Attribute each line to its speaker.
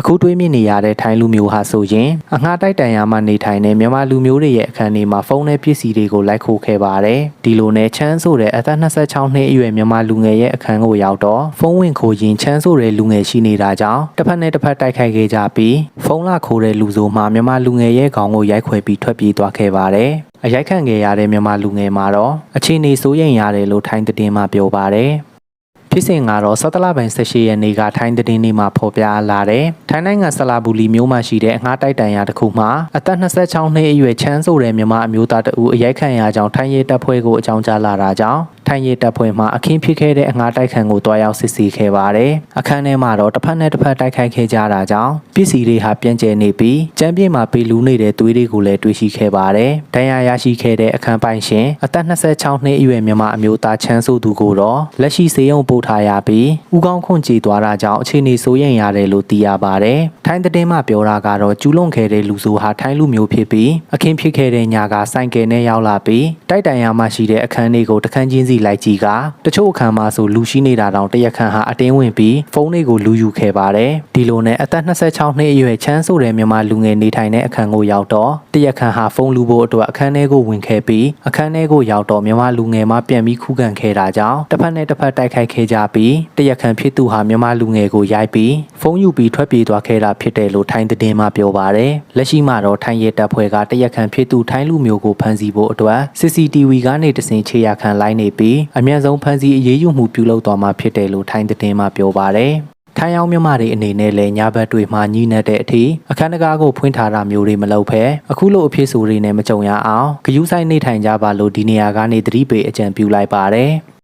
Speaker 1: အခုတွေးမြင်နေရတဲ့ထိုင်းလူမျိုးဟာဆိုရင်အငှားတိုက်တန်ရမှနေထိုင်တဲ့မြန်မာလူမျိုးတွေရဲ့အခန်းတွေမှာဖုန်းနဲ့ပစ္စည်းတွေကိုလိုက်ခိုးခဲ့ပါတယ်ဒီလိုနဲ့ချမ်းဆိုတဲ့အသက်26နှစ်အရွယ်မြန်မာလူငယ်ရဲ့အခန်းကိုရောက်တော့ဖုန်းဝင်ခိုးရင်ချမ်းဆိုတဲ့လူငယ်ရှိနေတာကြောင့်တစ်ဖက်နဲ့တစ်ဖက်တိုက်ခိုက်ခဲ့ကြပြီးဖုန်းလာခိုးတဲ့လူဆိုမှမြန်မာလူငယ်ရဲ့ခေါင်းကိုရိုက်ခွဲပြီးထွက်ပြေးသွားခဲ့ပါတယ်အရိုက်ခံခဲ့ရတဲ့မြန်မာလူငယ်မှာတော့အခြေအနေစိုးရိမ်ရတယ်လို့ထိုင်းသတင်းမှပြောပါတယ် ဖြစ်စဉ်ကတော့17လပိုင်း18ရက်နေ့ကထိုင်းသတင်းတွေမှာဖော်ပြလာတဲ့ထိုင်းနိုင်ငံဆလာဘူလီမြို့မှာရှိတဲ့အငှားတိုက်တန်ရာတစ်ခုမှာအသက်26နှစ်အရွယ်ချမ်းဆိုတဲ့မြန်မာအမျိုးသားတဦးအရိုက်ခံရကြောင်းထိုင်းရဲတပ်ဖွဲ့ကိုအကြောင်းကြားလာတာကြောင့် ထိုင်းရဲတပ်ဖွဲ့မှအခင်းဖြစ်ခဲ့တဲ့အငှားတိုက်ခံကိုတွားရောက်စစ်ဆေးခဲ့ပါတယ်။အခန်းထဲမှာတော့တစ်ဖက်နဲ့တစ်ဖက်တိုက်ခိုက်ခဲ့ကြတာကြောင့်ပစ္စည်းတွေဟာပြန့်ကျဲနေပြီးကျမ်းပြည့်မှာပေလူးနေတဲ့သွေးတွေကိုလည်းတွေ့ရှိခဲ့ပါတယ်။ဒဏ်ရာရရှိခဲ့တဲ့အခန်းပိုင်ရှင်အသက်26နှစ်အရွယ်မြန်မာအမျိုးသားချမ်းဆိုသူကိုတော့လက်ရှိစေယုံပို့ထားရပြီးဥကောင်းခွင့်ကြေသွားတာကြောင့်အခြေအနေဆိုးရင်ရတယ်လို့သိရပါတယ်။ထိုင်းသတင်းမှပြောတာကတော့ကျူးလွန်ခဲ့တဲ့လူဆိုဟာထိုင်းလူမျိုးဖြစ်ပြီးအခင်းဖြစ်ခဲ့တဲ့ညကစိုင်ကယ်နဲ့ရောက်လာပြီးတိုက်တန်ရမှရှိတဲ့အခန်းတွေကိုတခန်းချင်းစီလိုက်ကြည့်ကတချို့အခန်းမှာဆိုလူရှိနေတာတောင်တရက်ခန့်ဟာအတင်းဝင်ပြီးဖုန်းတွေကိုလူယူခဲ့ပါတယ်ဒီလိုနဲ့အသက်26နှစ်အရွယ်ချမ်းဆိုတဲ့မြန်မာလူငယ်နေထိုင်တဲ့အခန်းကိုရောက်တော့တရက်ခန့်ဟာဖုန်းလူဖို့အတွက်အခန်းထဲကိုဝင်ခဲ့ပြီးအခန်းထဲကိုရောက်တော့မြန်မာလူငယ်မှပြန်ပြီးခုခံခဲ့တာကြောင့်တစ်ဖက်နဲ့တစ်ဖက်တိုက်ခိုက်ခဲ့ကြပြီးတရက်ခန့်ဖြစ်သူဟာမြန်မာလူငယ်ကိုရိုက်ပြီးဖုန်းယူပြီးထွက်ပြေးသွားခဲ့တာဖြစ်တယ်လို့ထိုင်းသတင်းမှပြောပါတယ်လက်ရှိမှာတော့ထိုင်းရဲတပ်ဖွဲ့ကတရက်ခန့်ဖြစ်သူထိုင်းလူမျိုးကိုဖမ်းဆီးဖို့အတွက် CCTV ကနေတစင်ခြေရခံလိုက်နေပြီးအမြန်ဆုံးဖမ်းဆီးအရေးယူမှုပြုလုပ်သွားမှာဖြစ်တယ်လို့ထိုင်းသတင်းမှပြောပါတယ်ထိုင်းအောင်မြန်မာတွေအနေနဲ့လည်းညဘက်တွေမှာညှိနှက်တဲ့အထိအခန်းတကားကိုဖွင့်ထားတာမျိုးတွေမလုပ်ဖဲအခုလိုအဖြစ်ဆိုတွေနဲ့မကြုံရအောင်ဂယူးဆိုင်နေထိုင်ကြပါလို့ဒီနေရာကနေသတိပေးအကြံပြုလိုက်ပါတယ်။